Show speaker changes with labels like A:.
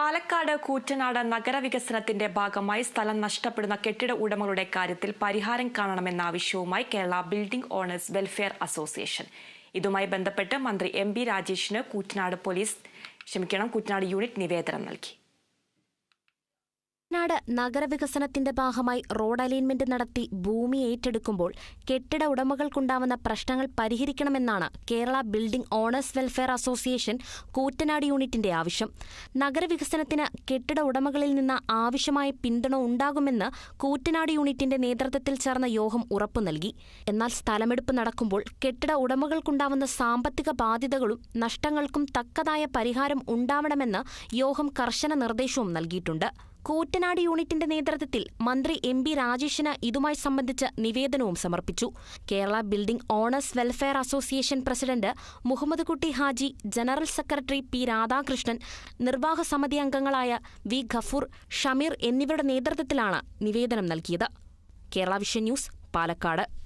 A: പാലക്കാട് കൂറ്റനാട് നഗരവികസനത്തിന്റെ ഭാഗമായി സ്ഥലം നഷ്ടപ്പെടുന്ന കെട്ടിട ഉടമകളുടെ കാര്യത്തിൽ പരിഹാരം കാണണമെന്ന ആവശ്യവുമായി Kerala building owners welfare association. ഇതുമായി ബന്ധപ്പെട്ട് മന്ത്രി എം ബി രാജേഷിന് കൂറ്റനാട് പോലീസ് ക്ഷമിക്കണം കൂറ്റനാട് യൂണിറ്റ് നിവേദനം നൽകി.
B: നാട് നഗരവികസനത്തിന്റെ ഭാഗമായി റോഡ് അലൈൻമെന്റ് നടത്തി ഭൂമി ഏറ്റെടുക്കുമ്പോൾ കെട്ടിട ഉടമകൾക്കുണ്ടാവുന്ന പ്രശ്നങ്ങൾ പരിഹരിക്കണമെന്നാണ് Kerala building owners welfare association Koottanad യൂണിറ്റിന്റെ ആവശ്യം. നഗരവികസനത്തിന് കെട്ടിട ഉടമകളിൽ നിന്ന് ആവശ്യമായ പിന്തുണ ഉണ്ടാകുമെന്ന് കൂറ്റനാട് യൂണിറ്റിന്റെ നേതൃത്വത്തിൽ ചേർന്ന യോഗം ഉറപ്പു നൽകി. എന്നാൽ സ്ഥലമെടുപ്പ് നടക്കുമ്പോൾ കെട്ടിട ഉടമകൾക്കുണ്ടാവുന്ന സാമ്പത്തിക ബാധ്യതകളും നഷ്ടങ്ങൾക്കും തക്കതായ പരിഹാരം ഉണ്ടാവണമെന്ന് യോഗം കർശന നിർദ്ദേശവും നൽകിയിട്ടുണ്ട്. കൂറ്റനാട് യൂണിറ്റിന്റെ നേതൃത്വത്തിൽ മന്ത്രി എം ബി രാജേഷിന് ഇതുമായി സംബന്ധിച്ച് നിവേദനവും സമർപ്പിച്ചു. Kerala building owners welfare association president Muhammad Kutty Haji general secretary P Radhakrishnan നിർവാഹ സമിതി അംഗങ്ങളായ വി ഖഫൂർ ഷമീർ എന്നിവരുടെ നേതൃത്വത്തിലാണ് നിവേദനം നൽകിയത്. Kerala vision news Palakkad.